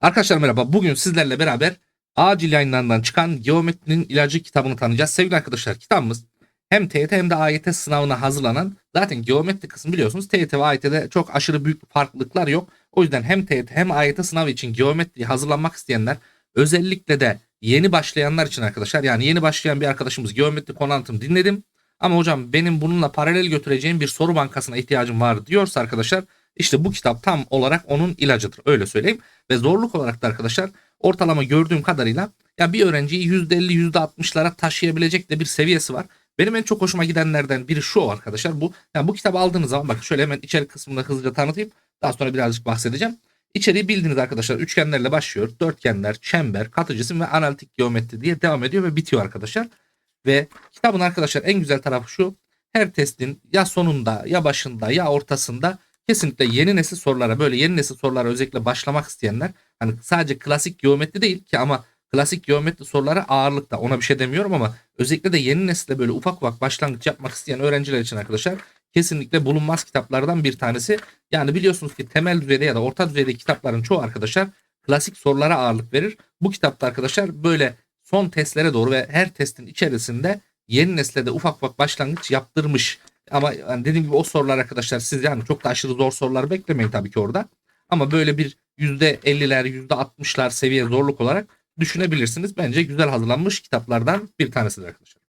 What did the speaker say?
Arkadaşlar merhaba. Bugün sizlerle beraber acil yayınlarından çıkan Geometrinin ilacı kitabını tanıyacağız. Sevgili arkadaşlar kitabımız hem TYT hem de AYT sınavına hazırlanan zaten geometri kısmı biliyorsunuz TYT ve AYT'de çok aşırı büyük farklılıklar yok. O yüzden hem TYT hem AYT sınavı için geometriyi hazırlanmak isteyenler özellikle de yeni başlayanlar için arkadaşlar yani yeni başlayan bir arkadaşımız geometri konu anlatım dinledim. Ama hocam benim bununla paralel götüreceğim bir soru bankasına ihtiyacım var diyorsa arkadaşlar işte bu kitap tam olarak onun ilacıdır öyle söyleyeyim. Ve zorluk olarak da arkadaşlar ortalama gördüğüm kadarıyla ya bir öğrenciyi %50 %60'lara taşıyabilecek de bir seviyesi var. Benim en çok hoşuma gidenlerden biri şu arkadaşlar bu. Yani bu kitabı aldığınız zaman bakın şöyle hemen içerik kısmında hızlıca tanıtayım. Daha sonra birazcık bahsedeceğim. İçeriği bildiğiniz arkadaşlar üçgenlerle başlıyor. Dörtgenler, çember, katı cisim ve analitik geometri diye devam ediyor ve bitiyor arkadaşlar. Ve kitabın arkadaşlar en güzel tarafı şu. Her testin ya sonunda ya başında ya ortasında kesinlikle yeni nesil sorulara böyle yeni nesil sorulara özellikle başlamak isteyenler hani sadece klasik geometri değil ki ama klasik geometri soruları ağırlıkta ona bir şey demiyorum ama özellikle de yeni nesilde böyle ufak ufak başlangıç yapmak isteyen öğrenciler için arkadaşlar kesinlikle bulunmaz kitaplardan bir tanesi. Yani biliyorsunuz ki temel düzeyde ya da orta düzeyde kitapların çoğu arkadaşlar klasik sorulara ağırlık verir. Bu kitapta arkadaşlar böyle son testlere doğru ve her testin içerisinde yeni nesle de ufak ufak başlangıç yaptırmış. Ama yani dediğim gibi o sorular arkadaşlar siz yani çok da aşırı zor sorular beklemeyin tabii ki orada. Ama böyle bir %50'ler %60'lar seviye zorluk olarak düşünebilirsiniz. Bence güzel hazırlanmış kitaplardan bir tanesidir arkadaşlar.